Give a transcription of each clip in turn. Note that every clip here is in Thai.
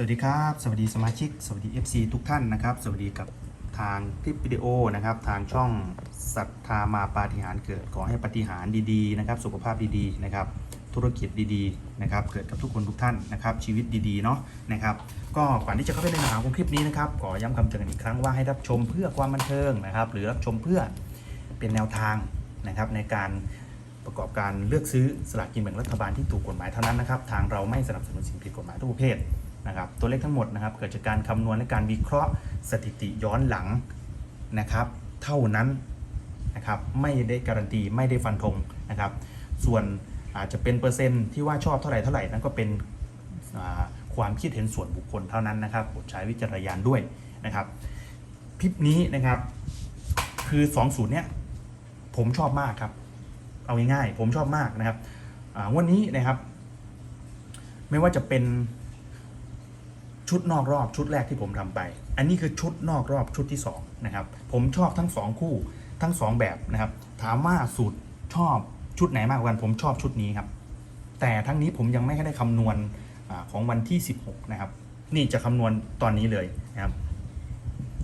สวัสดีครับ สวัสดีสมาชิก สวัสดี FC ทุกท่านนะครับ สวัสดีกับทางคลิปวิดีโอนะครับ ทางช่องศรัทธามาปาฏิหาริย์เกิดขอให้ปาฏิหาริย์ดีๆนะครับ สุขภาพดีๆนะครับ ธุรกิจดีๆนะครับ เกิดกับทุกคนทุกท่านนะครับ ชีวิตดีๆเนาะนะครับ ก็ก่อนที่จะเข้าไปในเนื้อหาของคลิปนี้นะครับ ขอย้ำคำเตือนอีกครั้งว่าให้รับชมเพื่อความบันเทิงนะครับ หรือรับชมเพื่อเป็นแนวทางนะครับในการประกอบการเลือกซื้อสลากกินแบ่งรัฐบาลที่ถูกกฎหมายเท่านั้นนะครับ ทางเราไม่สนับสนุนสิ่งผิดกฎหมายทุกประเภท นะครับตัวเลขทั้งหมดนะครับเกิดจากการคำนวณและการวิเคราะห์สถิติย้อนหลังนะครับ เท่านั้นนะครับไม่ได้การันตีไม่ได้ฟันธงนะครับ ส่วนอาจจะเป็นเปอร์เซ็นต์ที่ว่าชอบเท่าไหร่เท่าไหร่นั่นก็เป็นความคิดเห็นส่วนบุคคลเท่านั้นนะครับโปรดใช้วิจารณญาณด้วยนะครับคลิปนี้นะครับคือ2สูตรเนี้ยผมชอบมากครับ เอาง่ายๆผมชอบมากนะครับอ่างวันนี้นะครับ ไม่ว่าจะเป็น ชุดนอกรอบชุดแรกที่ผมทำไป อันนี้คือชุดนอกรอบชุดที่สองนะครับผมชอบทั้งสองคู่ทั้งสองแบบนะครับ ถามว่าสูตรชอบชุดไหนมากกว่ากันผมชอบชุดนี้ครับ แต่ทั้งนี้ผมยังไม่ได้คำนวณของวันที่ 16 นะครับ นี่จะคำนวณตอนนี้เลยนะครับ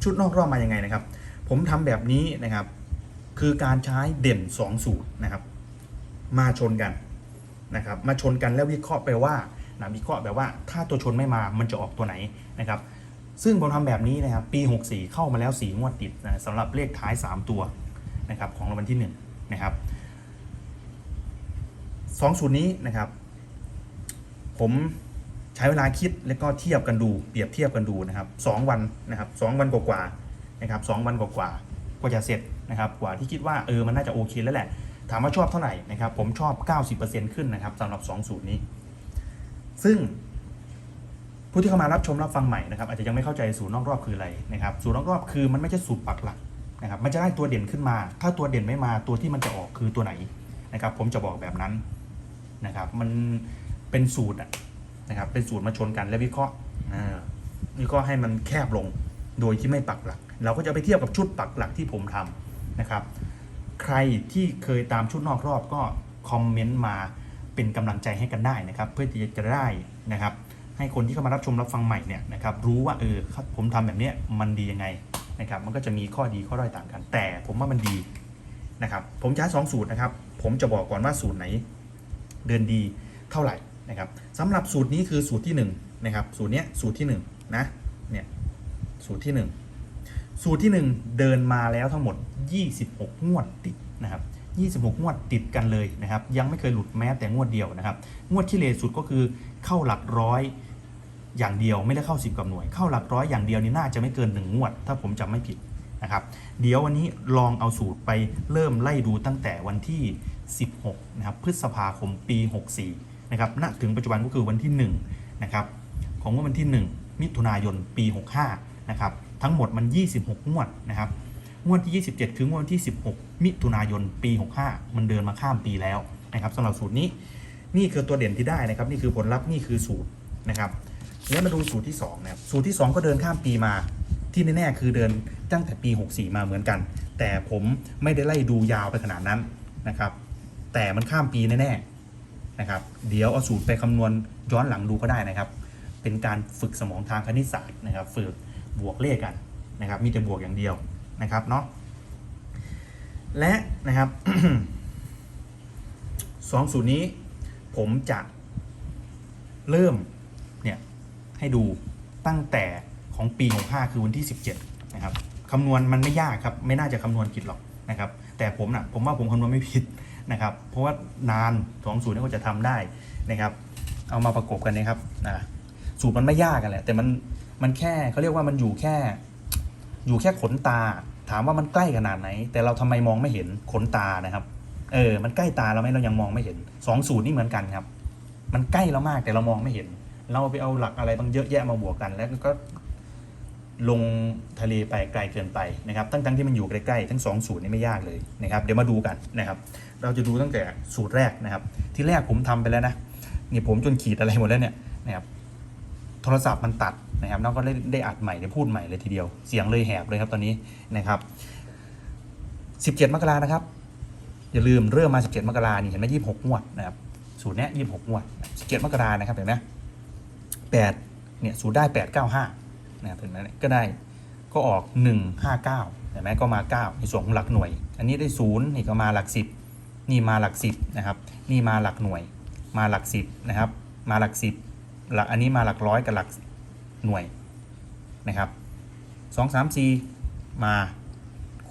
ชุดนอกรอบมายังไงนะครับ ผมทำแบบนี้นะครับ คือการใช้เด่น 2 สูตรนะครับ มาชนกันนะครับ มาชนกันแล้ววิเคราะห์ไปว่า นะวิเคราะห์แบบว่าถ้าตัวชนไม่มามันจะออกตัวไหนนะครับซึ่งผมทำแบบนี้นะครับปี 64 เข้ามาแล้ว 4 งวดติดนะสำหรับเลขท้าย 3 ตัวนะครับของรางวัลที่1นะครับสองสูตรนี้นะครับ ผมใช้เวลาคิดแล้วก็เทียบกันดูเปรียบเทียบกันดูนะครับสองวันนะครับสองวันกว่าๆนะครับสองวันกว่าๆกว่าจะเสร็จนะครับ กว่าที่คิดว่าเออมันน่าจะโอเคแล้วแหละ ถามว่าชอบเท่าไหร่นะครับ ผมชอบ 90%ขึ้นนะครับสำหรับ 2 สูตรนี้ ซึ่งผู้ที่เข้ามารับชมรับฟังใหม่นะครับอาจจะยังไม่เข้าใจสูตรนอกรอบคืออะไรนะครับสูตรนอกรอบคือมันไม่ใช่สูตรปักหลักนะครับมันจะได้ตัวเด่นขึ้นมา ถ้าตัวเด่นไม่มาตัวที่มันจะออกคือตัวไหนนะครับ ผมจะบอกแบบนั้นนะครับ มันเป็นสูตรนะครับ เป็นสูตรมาชนกันและวิเคราะห์อ่าวิเคราะห์ให้มันแคบลงโดยที่ไม่ปักหลัก เราก็จะไปเทียบกับชุดปักหลักที่ผมทำนะครับ ใครที่เคยตามชุดนอกรอบก็คอมเมนต์มา เป็นกำลังใจให้กันได้นะครับ เพื่อที่จะได้นะครับ ให้คนที่เข้ามารับชมรับฟังใหม่เนี่ยนะครับรู้ว่าเออผมทำแบบนี้มันดียังไงนะครับ มันก็จะมีข้อดีข้อด้อยต่างกัน แต่ผมว่ามันดีนะครับ ผมจะสองสูตรนะครับ ผมจะบอกก่อนว่าสูตรไหน เดินดีเท่าไหร่นะครับสำหรับสูตรนี้คือสูตรที่1นะครับ สูตรเนี้ยสูตรที่1นะเนี่ยสูตรที่ 1 สูตรที่ 1 เดินมาแล้วทั้งหมด 26 งวดติดนะครับ 26 งวดติดกันเลยนะครับ ยังไม่เคยหลุดแม้แต่งวดเดียวนะครับ งวดที่เลวสุดก็คือเข้าหลักร้อยอย่างเดียวไม่ได้เข้า 10 กับหน่วย เข้าหลักร้อยอย่างเดียวนี่น่าจะไม่เกิน 1 งวด ถ้าผมจำไม่ผิดนะครับ เดี๋ยววันนี้ลองเอาสูตรไปเริ่มไล่ดูตั้งแต่วันที่ 16 นะครับ พฤษภาคมปี 64 นะครับ ณ ถึงปัจจุบันก็คือวันที่1นะครับของวันที่ 1 มิถุนายนปี 65 นะครับ ทั้งหมดมัน 26 งวดนะครับ งวดที่ 27 คืองวดวันที่ 16มิถุนายนปี 65 มันเดินมาข้ามปีแล้วนะครับสำหรับสูตรนี้นี่คือตัวเด่นที่ได้นะครับ นี่คือผลลัพธ์นี่คือสูตรนะครับแล้วมาดูสูตรที่2นะครับสูตรที่ 2 ก็เดินข้ามปีมาที่แน่ๆคือเดินตั้งแต่ปี 64 มาเหมือนกัน แต่ผมไม่ได้ไล่ดูยาวไปขนาดนั้นนะครับ แต่มันข้ามปีแน่ๆนะครับ เดี๋ยวเอาสูตรไปคำนวณย้อนหลังดูก็ได้นะครับ เป็นการฝึกสมองทางคณิตศาสตร์นะครับ ฝึกบวกเลขกันนะครับ มีแต่บวกอย่างเดียวนะครับเนาะ และนะครับสองสูตรนี้ผมจะเริ่มเนี่ยให้ดูตั้งแต่ของปี65คือวันที่ 17นะครับคำนวณมันไม่ยากครับไม่น่าจะคำนวณผิดหรอกนะครับ แต่ผมนะผมว่าผมคำนวณไม่ผิดนะครับ เพราะว่านานสองสูตรนี้ก็จะทำได้นะครับ เอามาประกบกันนะครับนะสูตรมันไม่ยากกันแหละแต่มันมันแค่เขาเรียกว่ามันอยู่แค่ อยู่แค่ขนตา ถามว่ามันใกล้ขนาดไหน แต่เราทำไมมองไม่เห็นขนตานะครับเออมันใกล้ตาเราไหมเรายังมองไม่เห็นสองสูตรนี่เหมือนกันครับ มันใกล้เรามากแต่เรามองไม่เห็น เราไปเอาหลักอะไรบางเยอะแยะมาบวกกัน แล้วก็ลงทะเลไปไกลเกินไปนะครับทั้งๆที่มันอยู่ใกล้ๆทั้งสองสูตรนี่ไม่ยากเลยนะครับ เดี๋ยวมาดูกันนะครับ เราจะดูตั้งแต่สูตรแรกนะครับ ที่แรกผมทำไปแล้วนะนี่ผมจนขีดอะไรหมดแล้วเนี่ยนะครับ โทรศัพท์มันตัดนะครับน้องก็ได้ได้อัดใหม่ได้พูดใหม่เลยทีเดียว เสียงเลยแหบเลยครับตอนนี้นะครับ 17 มกรานะครับ อย่าลืมเริ่มมา 17 มกรานี่เห็นไหม26งวดนะครับสูตรเนี้ย26งวด17มกรานะครับเห็นไหม8เนี่ยสูตรได้แปดเก้าห้านะครับเห็นไหมก็ได้ก็ออกหนึ่งห้าเก้าเห็นไหมก็มาเก้าในส่วนของหลักหน่วย อันนี้ได้ศูนย์นี่ก็มาหลักสิบนี่มาหลักสิบนะครับ นี่มาหลักหน่วย มาหลักสิบนะครับ มาหลักสิบ หลักอันนี้มาหลักร้อยกับหลักหน่วยนะครับสองสามสี่มา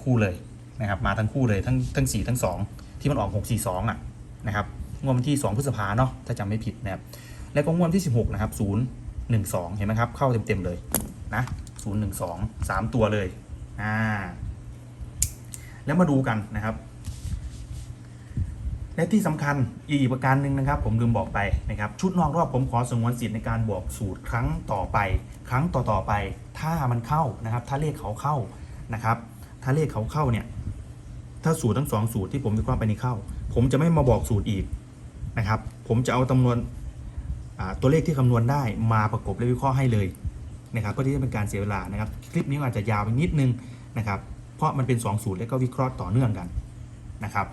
คู่เลยนะครับ มาทั้งคู่เลยทั้งทั้งสี่ทั้งสองที่มันออกหกสี่สองอะนะครับงวดที่2พฤษภาเนาะถ้าจำไม่ผิดนะครับแล้วก็งวดวันที่16นะครับ012เห็นไหมครับ เข้าเต็มๆเลยนะ012 3ตัวเลยอ่าแล้วมาดูกันนะครับ และที่สำคัญอีกประการหนึ่งนะครับ ผมลืมบอกไปนะครับ ชุดนอกรอบผมขอสงวนสิทธิ์ในการบอกสูตรครั้งต่อไป ครั้งต่อๆไป ถ้ามันเข้านะครับ ถ้าเลขเขาเข้านะครับ ถ้าเลขเขาเข้าเนี่ย ถ้าสูตรทั้งสองสูตรที่ผมวิเคราะห์ไปนี้เข้า ผมจะไม่มาบอกสูตรอีกนะครับ ผมจะเอาจำนวนตัวเลขที่คำนวณได้มาประกบและวิเคราะห์ให้เลยนะครับเพื่อที่จะเป็นการเสียเวลานะครับ คลิปนี้อาจจะยาวไปนิดนึงนะครับ เพราะมันเป็น 2 สูตรแล้วก็วิเคราะห์ต่อเนื่องกันนะครับ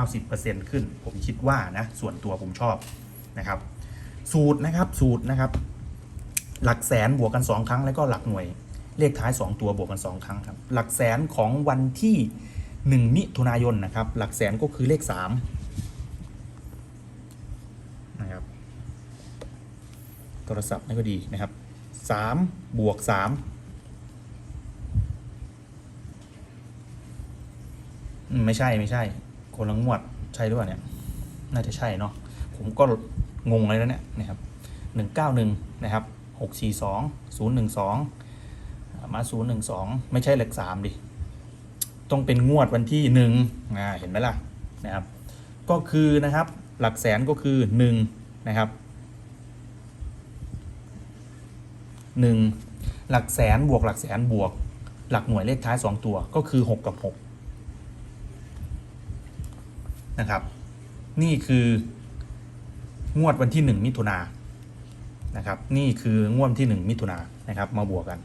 90%ขึ้น ผมคิดว่านะส่วนตัวผมชอบนะครับ สูตรนะครับสูตรนะครับ หลักแสนบวกกัน 2 ครั้งแล้วก็หลักหน่วยเลขท้าย 2 ตัวบวกกัน 2 ครั้งครับ หลักแสนของวันที่ 1 มิถุนายนนะครับ หลักแสนก็คือเลข3นะครับโทรศัพท์นี่ก็ดีนะครับสามบวกสามอืมไม่ใช่ไม่ใช่ คนละงวดใช่หรือเปล่าเนี่ย น่าจะใช่เนาะ ผมก็งงเลยแล้วเนี่ยนะครับหนึ่งเก้าหนึ่งนะครับหกสี่สองศูนย์หนึ่งสองมาศูนย์หนึ่งสองไม่ใช่เลขสามดิ ต้องเป็นงวดวันที่หนึ่งอ่าเห็นไหมล่ะนะครับ ก็คือนะครับหลักแสนก็คือหนึ่งนะครับหนึ่งหลักแสนบวกหลักแสนบวก หลักหน่วยเลขท้าย2ตัวก็คือ6กับ6 นะครับ นี่คืองวดวันที่ 1 มิถุนานะครับ นี่คืองวดวันที่ 1 มิถุนานะครับ มาบวกกัน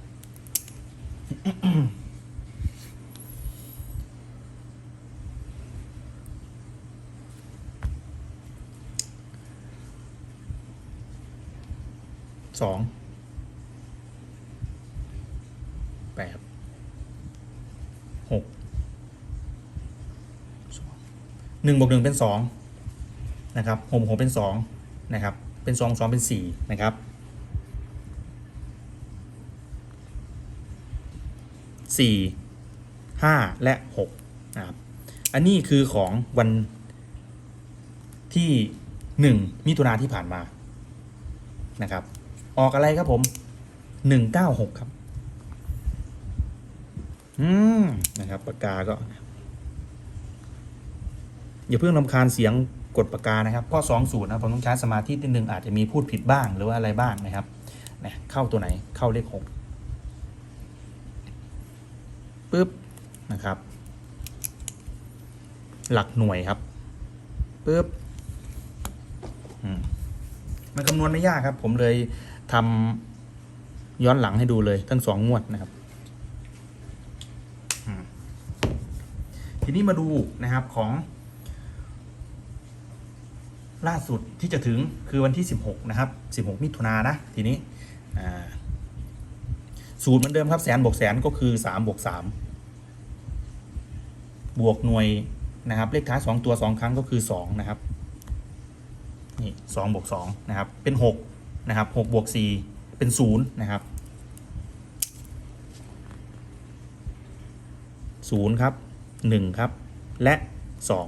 สอง 1นบวกหเป็น 2 นะครับหกหกเป็น 2 นะครับ เป็น 2 2 เป็น 4 นะครับ 4 5 และ6นะครับอันนี้คือของวันที่ 1 มิถุนาที่ผ่านมานะครับ ออกอะไรครับผม 196 ครับ อืม นะครับ ปากกาก็ อย่าเพิ่งรำคาญเสียงกดปากกานะครับเพราะสองสูตรนะผมต้องใช้สมาธินิดนึงอาจจะมีพูดผิดบ้างหรือว่าอะไรบ้างนะครับนะเข้าตัวไหนเข้าเลขหกปึ๊บนะครับ หลักหน่วยครับปึ๊บมันคำนวณไม่ยากครับ ผมเลยทำย้อนหลังให้ดูเลยทั้งสองงวดนะครับทีนี้มาดูนะครับของ ล่าสุดที่จะถึงคือวันที่ 16 นะครับ 16 มิถุนายนนะ ทีนี้สูตรเหมือนเดิมครับแสนบวกแสนก็คือ 3 บวก 3 บวกหน่วยนะครับ เลขท้าย 2 ตัว 2 ครั้งก็คือ 2 นะครับ นี่สองบวกสองนะครับ เป็นหกนะครับหกบวกสี่เป็นศูนย์นะครับศูนย์ครับหนึ่งครับ และสอง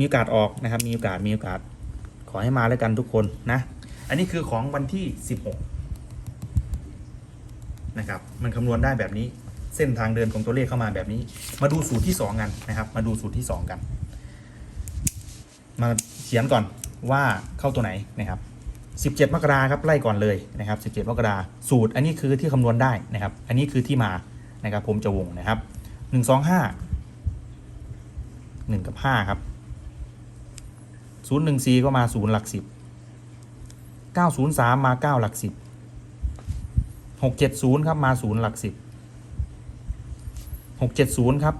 มีโอกาสออกนะครับ มีโอกาสมีโอกาสขอให้มาแล้วกันทุกคนนะ อันนี้คือของวันที่สิบหกนะครับ มันคำนวณได้แบบนี้ เส้นทางเดินของตัวเลขเข้ามาแบบนี้ มาดูสูตรที่สองกันนะครับ มาดูสูตรที่สองกัน มาเขียนก่อนว่าเข้าตัวไหนนะครับ 17 มกราครับไล่ก่อนเลยนะครับ 17 มกราสูตร อันนี้คือที่คำนวณได้นะครับ อันนี้คือที่มานะครับ ผมจะวงนะครับ 1 2 5 1 กับ 5 ครับ 0 1 4ก็มา0หลัก10 9 0 3มา9หลัก10 6 7 0ครับมา0หลัก10 6 7 0ครับ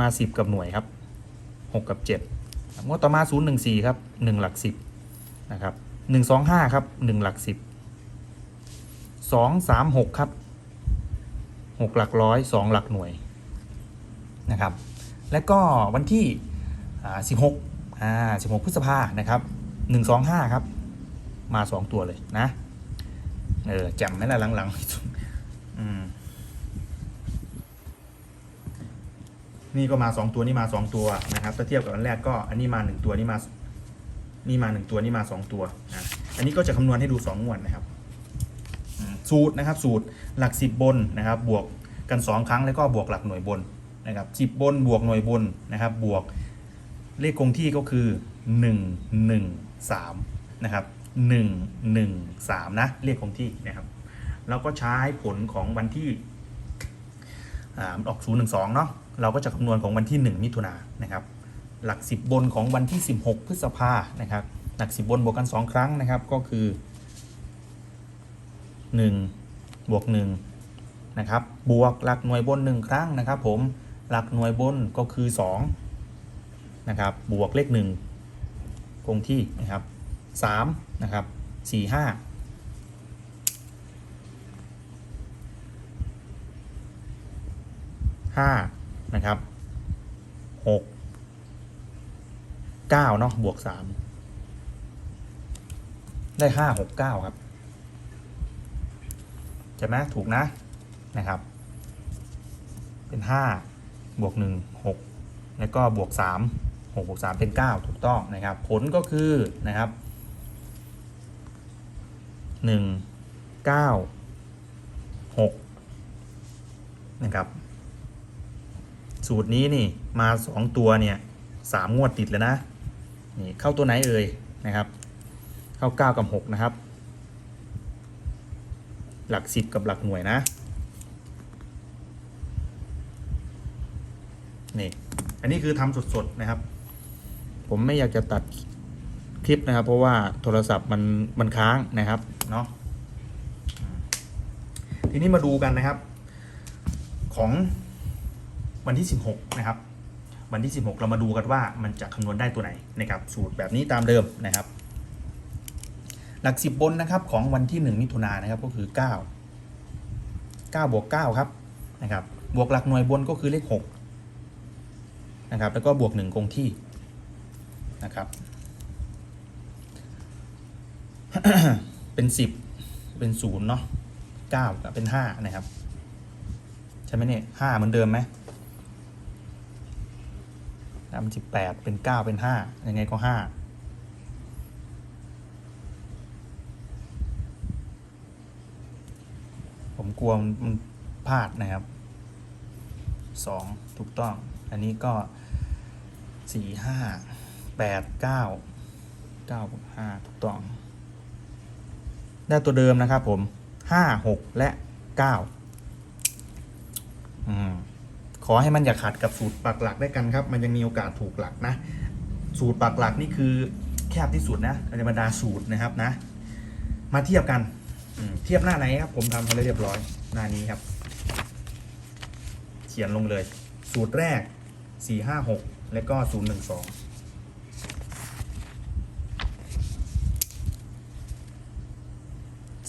มา10กับหน่วยครับ6กับ7งวดต่อมา0 1 4ครับ1หลัก10นะครับ1 2 5ครับ1หลัก10สองสามหกครับหกหลักร้อยสองหลักหน่วยนะครับ และก็วันที่สิบหก อ่าสิบหกพฤษภานะครับหนึ่งสองห้าครับ มาสองตัวเลยนะ เออจำไหมล่ะหลังๆอืมนี่ก็มาสองตัวนี่มาสองตัวนะครับถ้าเทียบกับอันแรกก็อันนี้มาหนึ่งตัวนี่มา นี่มาหนึ่งตัวนี่มาสองตัวอะอันนี้ก็จะคำนวณให้ดูสองงวดนะครับสูตรนะครับสูตรหลักสิบบนนะครับ บวกกันสองครั้งแล้วก็บวกหลักหน่วยบนนะครับสิบบนบวกหน่วยบนนะครับ บวก เลขคงที่ก็คือหนึ่งหนึ่งสามนะครับหนึ่งหนึ่งสามนะ เลขคงที่นะครับแล้วก็ใช้ผลของวันที่อ่ามันออก 0 1 2 เนาะเราก็จะคำนวณของวันที่ 1 มิถุนายนนะครับ หลัก 10 บนของวันที่ 16 พฤษภานะครับ หลัก 10 บนบวกกัน 2 ครั้งนะครับ ก็คือ 1 บวก 1 นะครับ บวกหลักหน่วยบน 1 ครั้งนะครับ ผม หลักหน่วยบนก็คือ 2 นะครับ บวกเลข 1 คงที่นะครับ3นะครับ4 5ห้านะครับหกเก้าเนาะบวกสามได้ห้าหกเก้าครับใช่ไหมถูกนะนะครับ เป็นห้าบวกหนึ่งหกแล้วก็บวกสามหกบวกสามเป็นเก้าถูกต้องนะครับ ผลก็คือนะครับหนึ่งเก้าหกนะครับ สูตรนี้นี่มาสองตัวเนี่ยสามงวดติดแล้วนะ นี่เข้าตัวไหนเอ่ยนะครับ เข้าเก้ากับหกนะครับ หลักสิบกับหลักหน่วยนะ นี่ อันนี้คือทำสดๆนะครับ ผมไม่อยากจะตัดคลิปนะครับ เพราะว่าโทรศัพท์มันมันค้างนะครับเนาะทีนี้มาดูกันนะครับ ของวันที่ 16 นะครับ วันที่ 16 เรามาดูกันว่ามันจะคำนวณได้ตัวไหนนะครับ สูตรแบบนี้ตามเดิมนะครับ หลัก 10 บนนะครับของวันที่ 1 มิถุนายนนะครับก็คือ 9 9บวก9ครับนะครับ บวกหลักหน่วยบนก็คือเลข6นะครับแล้วก็บวก 1 คงที่ นะครับ เป็น10เป็น0เนาะ9กับเป็น5นะครับ ใช่ไหมเนี่ย5เหมือนเดิมไหมทำสิบแปดเป็นเก้าเป็นห้ายังไงก็ห้าผมกลัวมันพลาดนะครับสองถูกต้อง อันนี้ก็สี่ห้า แปดเก้าเก้าห้าถูกต้อง ได้ตัวเดิมนะครับผมห้าหกและเก้าอืมขอให้มันอย่าขัดกับสูตรปักหลักได้กันครับ มันยังมีโอกาสถูกหลักนะ สูตรปักหลักนี่คือแคบที่สุดนะในบรรดาสูตรนะครับนะ มาเทียบกันเทียบหน้าไหนครับ ผมทำไปเรียบร้อยหน้านี้ครับ เขียนลงเลย สูตรแรก 4 5 6 แล้วก็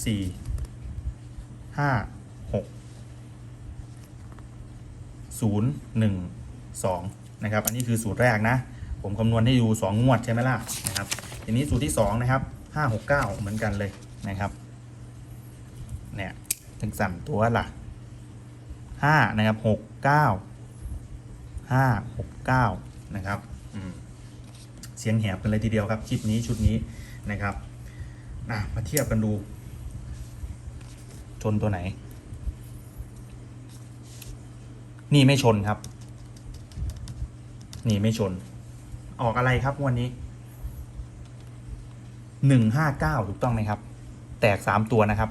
0 1 2 4 5 6 0 1 2นะครับ อันนี้คือสูตรแรกนะ ผมคำนวณให้ดู2งวดใช่ไหมล่ะนะครับทีนี้สูตรที่2นะครับ5 6 9เหมือนกันเลยนะครับเนี่ยถึงสั่นตัวละ5นะครับ6 9 5 6 9นะครับเสียงแหบกันเลยทีเดียวครับ คลิปนี้ชุดนี้นะครับมาเทียบกันดู ชนตัวไหน นี่ไม่ชนครับ นี่ไม่ชน ออกอะไรครับวันนี้หนึ่งห้าเก้าถูกต้องไหมครับ แตกสามตัวนะครับ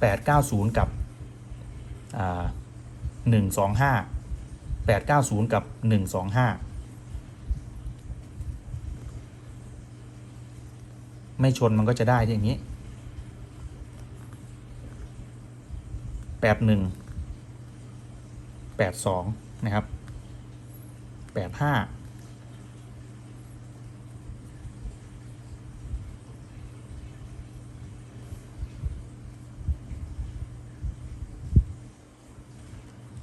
แปดเก้าศูนย์กับหนึ่งสองห้าแปดเก้าศูนย์กับหนึ่งสองห้าไม่ชนมันก็จะได้อย่างนี้ แปดหนึ่งแปดสองนะครับแปดห้า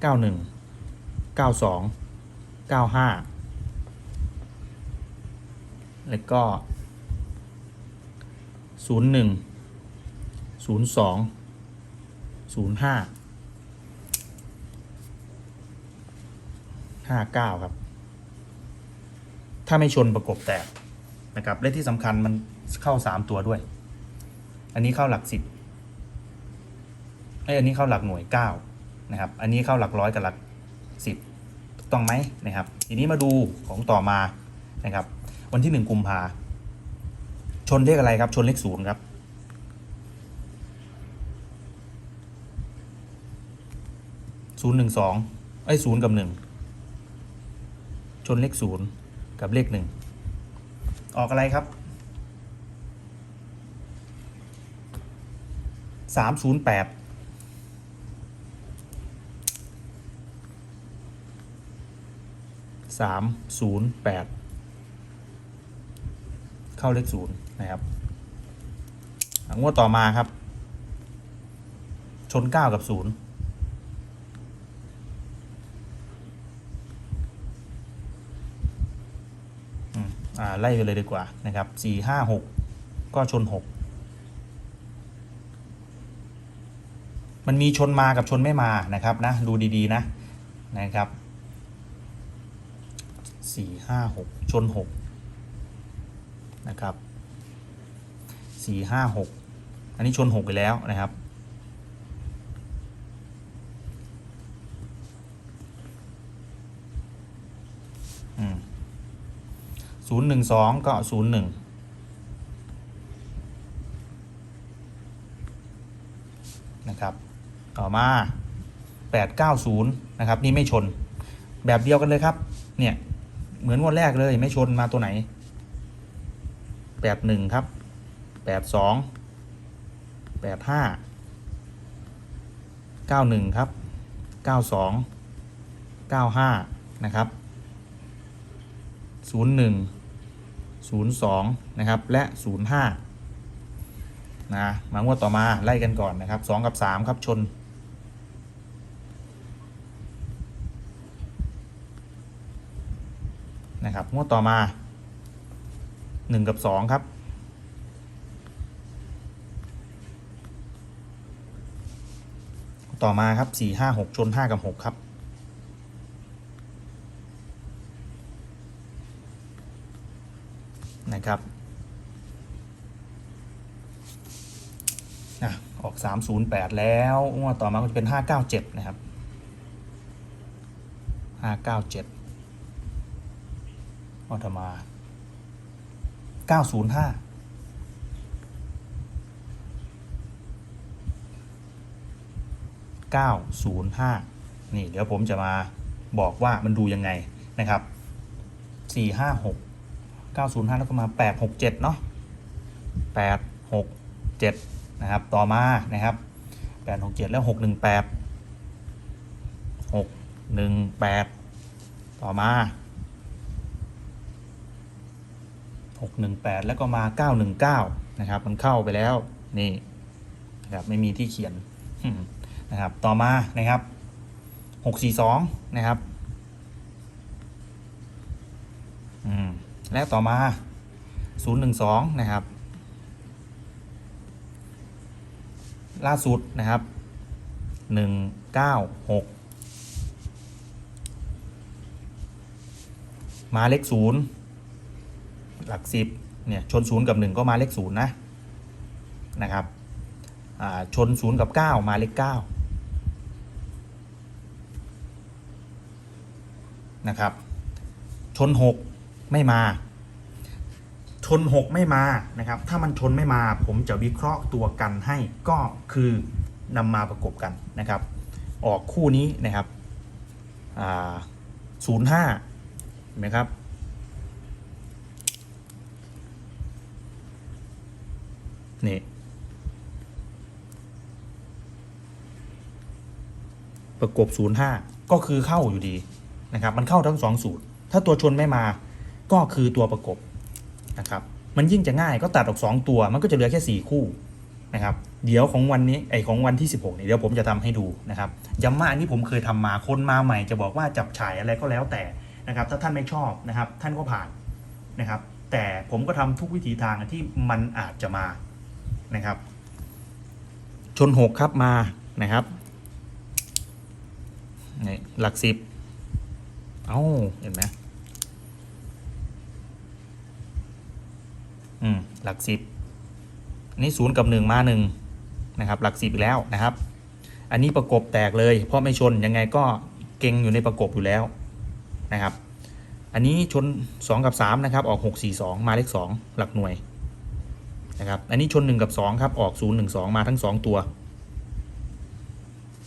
เก้าหนึ่งเก้าสองเก้าห้าแล้วก็ศูนย์หนึ่งศูนย์สอง ศูนย์ห้าห้าเก้าครับ ถ้าไม่ชนประกบแตกนะครับและที่สำคัญมันเข้าสามตัวด้วย อันนี้เข้าหลักสิบไออันนี้เข้าหลักหน่วยเก้านะครับ อันนี้เข้าหลักร้อยกับหลักสิบถูกต้องไหมนะครับ ทีนี้มาดูของต่อมานะครับ วันที่หนึ่งกุมภาชนเลขอะไรครับ ชนเลขศูนย์ครับ ศูนย์หนึ่งสองไอ้ศูนย์กับหนึ่งชนเลขศูนย์กับเลขหนึ่งออกอะไรครับสามศูนย์แปดสามศูนย์แปดเข้าเลขศูนย์นะครับงวดต่อมาครับ ชนเก้ากับศูนย์ อืมอ่า ไล่ไปเลยดีกว่านะครับสี่ห้าหกก็ชนหกมันมีชนมากับชนไม่มานะครับนะดูดีๆนะนะครับสี่ห้าหกชนหกนะครับสี่ห้าหกอันนี้ชนหกไปแล้วนะครับ ศูนย์หนึ่งสองก็ศูนย์หนึ่งนะครับต่อมาแปดเก้าศูนย์นะครับ นี่ไม่ชนแบบเดียวกันเลยครับ เนี่ยเหมือนงวดแรกเลยไม่ชนมาตัวไหนแปดหนึ่งครับแปดสองแปดห้าเก้าหนึ่งครับเก้าสองเก้าห้านะครับศู นย์หนึ่งศูนย์สองนะครับ และศูนย์ห้านะ มางวดต่อมาไล่กันก่อนนะครับสองกับสามครับชน นะครับ งวดต่อมาหนึ่งกับสองครับต่อมาครับสี่ห้าหกชนห้ากับหกครับ นะครับอะออก 308 แล้วงวดต่อมาก็จะเป็น 597 นะครับ 597งวดต่อมา 905 905 นี่เดี๋ยวผมจะมาบอกว่ามันดูยังไงนะครับ 456 905 แล้วก็มา 867 เนาะ867 นะครับ ต่อมานะครับ 867 แล้ว 618 618 ต่อมา 618 แล้วก็มา 919 นะครับ มันเข้าไปแล้ว นี่นะครับไม่มีที่เขียนนะครับ ต่อมานะครับ 642 นะครับ อืม และต่อมา 012 นะครับ ล่าสุดนะครับ 196 มาเลขศูนย์หลักสิบเนี่ย ชนศูนย์กับหนึ่งก็มาเลขศูนย์นะ นะครับชนศูนย์กับเก้ามาเลขเก้านะครับ ชนหก ไม่มา ชนหกไม่มานะครับ ถ้ามันชนไม่มาผมจะวิเคราะห์ตัวกันให้ก็คือนำมาประกบกันนะครับ ออกคู่นี้นะครับศูนย์ห้าเห็นไหมครับนี่ประกบ 05 ก็คือเข้าอยู่ดีนะครับ มันเข้าทั้ง 2 สูตร ถ้าตัวชนไม่มา ก็คือตัวประกบนะครับมันยิ่งจะง่ายก็ตัดออก 2 ตัว มันก็จะเหลือแค่ 4 คู่นะครับเดี๋ยวของวันนี้ไอของวันที่ 16เนี่ยเดี๋ยวผมจะทำให้ดูนะครับย้ำว่าอันนี้ผมเคยทำมาคนมาใหม่จะบอกว่าจับฉายอะไรก็แล้วแต่นะครับถ้าท่านไม่ชอบนะครับท่านก็ผ่านนะครับแต่ผมก็ทำทุกวิถีทางที่มันอาจจะมานะครับชนหกครับมานะครับนี่หลักสิบเอ้าเห็นไหม อืมหลักสิบอันนี้ศูนย์กับหนึ่งมาหนึ่งนะครับ หลักสิบอีกแล้วนะครับ อันนี้ประกบแตกเลย เพราะไม่ชนยังไงก็เก่งอยู่ในประกบอยู่แล้วนะครับ อันนี้ชน 2 กับ 3 นะครับ ออก 6 4 2 มาเลข 2 หลักหน่วยนะครับ อันนี้ชน 1 กับ 2 ครับ ออก 0 1 2 มาทั้ง 2 ตัว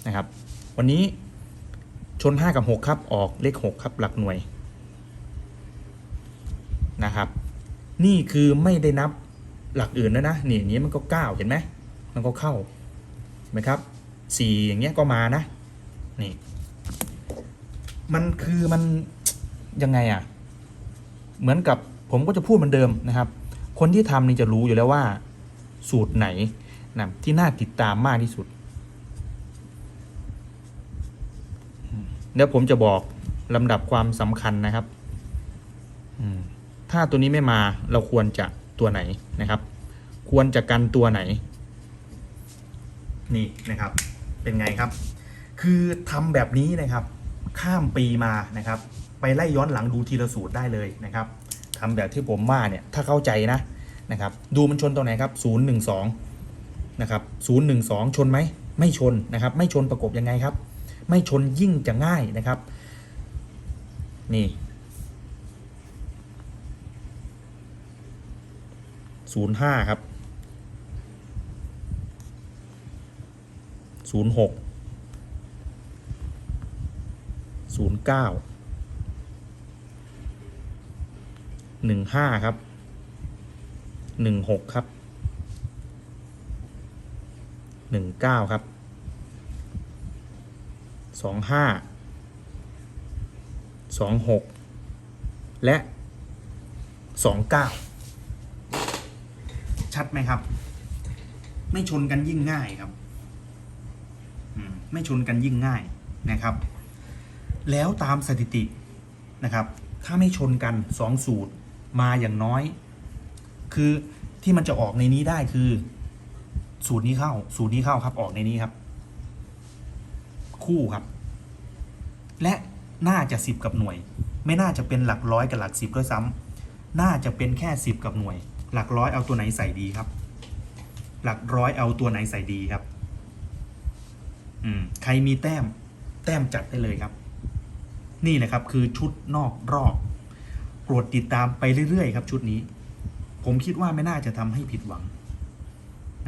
นะครับ วันนี้ชน 5 กับ 6 ครับ ออกเลข 6 ครับ หลักหน่วยนะครับ นี่คือไม่ได้นับหลักอื่นนะนะนี่อย่างนี้มันก็ 9 เห็นไหมมันก็เข้าเห็นไหมครับ 4 อย่างเงี้ยก็มานะนี่มันคือมันยังไงอะ่ะเหมือนกับผมก็จะพูดเหมือนเดิมนะครับ คนที่ทำนี่จะรู้อยู่แล้วว่า สูตรไหนนะที่น่าติดตามมากที่สุดเดี๋ยวผมจะบอกลำดับความสำคัญนะครับ ถ้าตัวนี้ไม่มาเราควรจะตัวไหนนะครับ ควรจะกันตัวไหน นี่นะครับ เป็นไงครับ คือทำแบบนี้นะครับ ข้ามปีมานะครับ ไปไล่ย้อนหลังดูทีละสูตรได้เลยนะครับทำแบบที่ผมว่าเนี่ยถ้าเข้าใจนะนะครับ ดูมันชนตรงไหนครับ 0 1 2 นะครับ 0 1 2 ชนไหมไม่ชนนะครับ ไม่ชนประกบยังไงครับ ไม่ชนยิ่งจะง่ายนะครับ นี่ ศูนย์ห้าครับศูนย์หกศูนย์เก้าหนึ่งห้าครับหนึ่งหกครับหนึ่งเก้าครับสองห้าสองหกและสองเก้า ชัดไหมครับ ไม่ชนกันยิ่งง่ายครับไม่ชนกันยิ่งง่ายนะครับ แล้วตามสถิตินะครับ ถ้าไม่ชนกันสองสูตรมาอย่างน้อย คือที่มันจะออกในนี้ได้คือ สูตรนี้เข้า สูตรนี้เข้าครับออกในนี้ครับ คู่ครับ และน่าจะสิบกับหน่วย ไม่น่าจะเป็นหลักร้อยกับหลักสิบด้วยซ้ำน่าจะเป็นแค่สิบกับหน่วย หลักร้อยเอาตัวไหนใส่ดีครับ หลักร้อยเอาตัวไหนใส่ดีครับ อืม ใครมีแต้ม แต้มจัดได้เลยครับ นี่แหละครับ คือชุดนอกรอบโปรดติดตามไปเรื่อยๆครับ ชุดนี้ ผมคิดว่าไม่น่าจะทำให้ผิดหวัง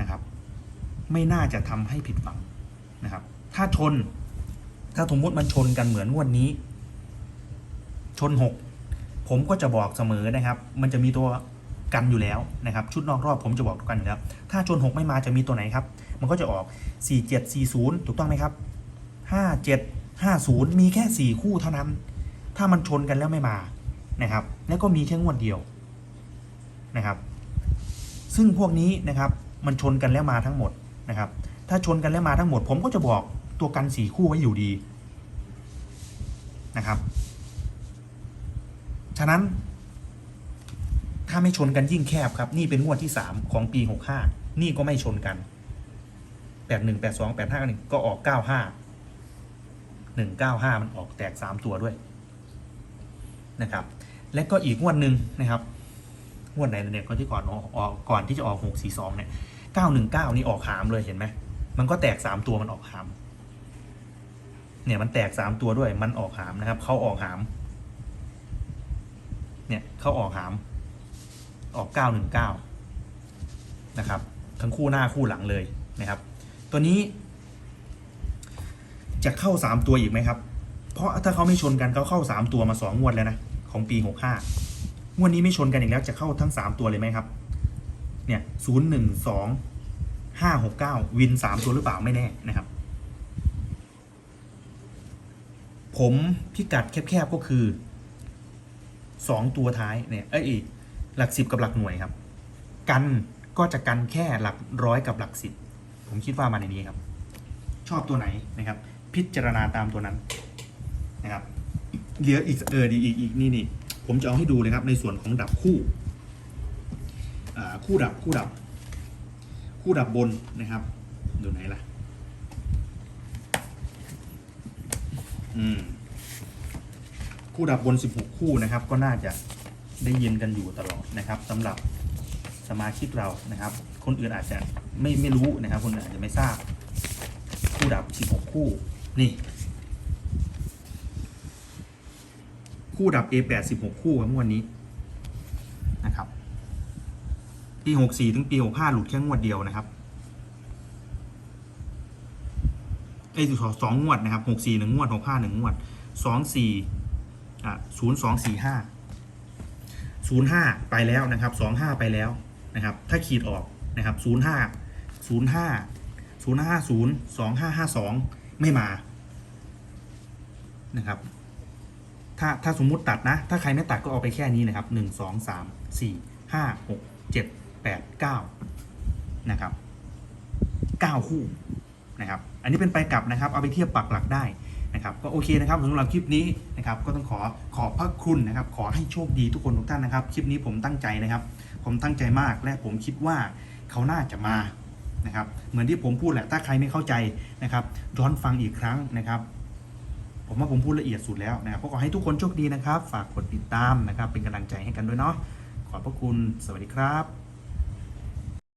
นะครับ ไม่น่าจะทำให้ผิดหวังนะครับ ถ้าชน ถ้าสมมติมันชนกันเหมือนงวดนี้ ชนหกผมก็จะบอกเสมอนะครับ มันจะมีตัว กันอยู่แล้วนะครับชุดนอกรอบผมจะบอกทุกกันอยู่แล้ว ถ้าชนหกไม่มาจะมีตัวไหนครับ มันก็จะออกสี่เจ็ดสี่ศูนย์ถูกต้องไหมครับห้าเจ็ดห้าศูนย์มีแค่สี่คู่เท่านั้น ถ้ามันชนกันแล้วไม่มานะครับ แล้วก็มีแค่งวดเดียวนะครับ ซึ่งพวกนี้นะครับมันชนกันแล้วมาทั้งหมดนะครับ ถ้าชนกันแล้วมาทั้งหมด ผมก็จะบอกตัวกันสี่คู่ไว้อยู่ดีนะครับ ฉะนั้น ถ้าไม่ชนกันยิ่งแคบครับ นี่เป็นงวดที่สามของปีหกห้านี่ก็ไม่ชนกันแปดหนึ่งแปดสองแปดห้าหนึ่งก็ออกเก้าห้าหนึ่งเก้าห้ามันออกแตกสามตัวด้วยนะครับ และก็อีกงวดหนึ่งนะครับ งวดไหนเนี่ยก็ที่ก่อนออกออกก่อนที่จะออกหกสี่สองเนี่ยเก้าหนึ่งเก้านี่ออกหามเลยเห็นไหม มันก็แตกสามตัวมันออกหาม เนี่ยมันแตกสามตัวด้วยมันออกหามนะครับ เขาออกหาม เนี่ยเขาออกหาม ออกเก้าหนึ่งเก้านะครับ ทั้งคู่หน้าคู่หลังเลยนะครับ ตัวนี้ จะเข้าสามตัวอีกไหมครับ เพราะถ้าเขาไม่ชนกันเขาเข้าสามตัวมาสองงวดแล้วนะของปีหกห้างวดนี้ไม่ชนกันอีกแล้วจะเข้าทั้งสามตัวเลยไหมครับ เนี่ยศูนย์หนึ่งสองห้าหกเก้าวินสามตัวหรือเปล่าไม่แน่นะครับ ผมพิกัดแคบๆก็คือสองตัวท้ายเนี่ยเอ้ย หลักสิบกับหลักหน่วยครับ กันก็จะกันแค่หลักร้อยกับหลักสิบผมคิดว่ามาในนี้ครับ ชอบตัวไหนนะครับ พิจารณาตามตัวนั้นนะครับเหลืออีกเออดีอีกอีกนี่นี่ผมจะเอาให้ดูเลยครับ ในส่วนของดับคู่อ่าคู่ดับคู่ดับ คู่ดับบนนะครับดูไหนล่ะอืมคู่ดับบน 16 คู่นะครับ ก็น่าจะ ได้ยินกันอยู่ตลอดนะครับสำหรับสมาชิกเรานะครับ คนอื่นอาจจะไม่ไม่รู้นะครับ คนอื่นอาจจะไม่ทราบ คู่ดับ 16 คู่นี่ คู่ดับ A8 16 คู่ครับงวดนี้นะครับปี 64 ถึงปี 65 หลุดแค่งวดเดียวนะครับเอ้ยสองงวดนะครับ 64 หนึ่งงวด 65 หนึ่งงวด 24อะ0245 05 ไปแล้วนะครับ 25 ไปแล้วนะครับ ถ้าขีดออกนะครับ 05 05 0550 2552 ไม่มานะครับ ถ้าถ้าสมมุติตัดนะ ถ้าใครไม่ตัดก็เอาไปแค่นี้นะครับ 1 2 3 4 5 6 7 8 9 นะครับ 9 คู่นะครับ อันนี้เป็นไปกลับนะครับ เอาไปเทียบปักหลักได้ นะครับก็โอเคนะครับสำหรับคลิปนี้นะครับก็ต้องขอขอบพระคุณนะครับขอให้โชคดีทุกคนทุกท่านนะครับคลิปนี้ผมตั้งใจนะครับ ผมตั้งใจมากและผมคิดว่าเขาน่าจะมานะครับเหมือนที่ผมพูดแหละถ้าใครไม่เข้าใจนะครับย้อนฟังอีกครั้งนะครับ ผมว่าผมพูดละเอียดสุดแล้วนะครับก็ขอให้ทุกคนโชคดีนะครับ ฝากกดติดตามนะครับ เป็นกำลังใจให้กันด้วยเนาะขอบพระคุณสวัสดีครับ